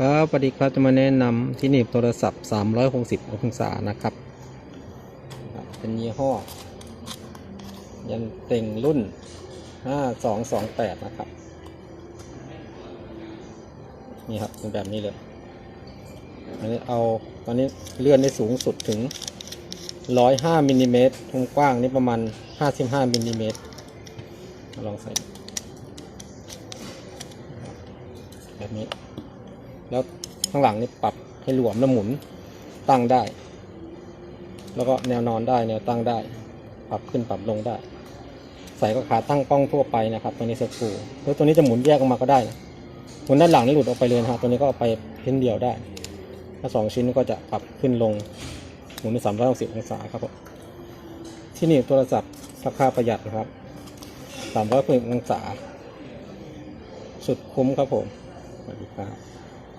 ครับสวัสดีครับจะมาแนะนำที่หนีบโทรศัพท์ 360 องศานะครับ เป็นยี่ห้อ ยันเต็งรุ่น 5228 นะครับ นี่ครับเป็นแบบนี้เลยอันนี้เอาตอนนี้เลื่อนได้สูงสุดถึง 105มิลลิเมตรความกว้างนี่ประมาณ 55มิลลิเมตรลองใส่แบบนี้ แล้วข้างหลังนี่ปรับให้หลวมแล้วหมุนตั้งได้ แล้วก็แนวนอนได้แนวตั้งได้ ปรับขึ้นปรับลงได้ ใส่ก็ขาตั้งกล้องทั่วไปนะครับ ตัวนี้สกูแล้วตัวนี้จะหมุนแยกออกมาก็ได้นะหมุนด้านหลังนี่หลุดออกไปเลยนะครับตัวนี้ก็เอาไปเพ้นเดียวได้ ถ้าสองชิ้นก็จะปรับขึ้นลงหมุนในสามร้อยหกสิบองศาครับผมที่นี่โทรศัพท์ราคาประหยัดนะครับสามร้อยสิบองศาสุดคุ้มครับผมสวัสดีครับ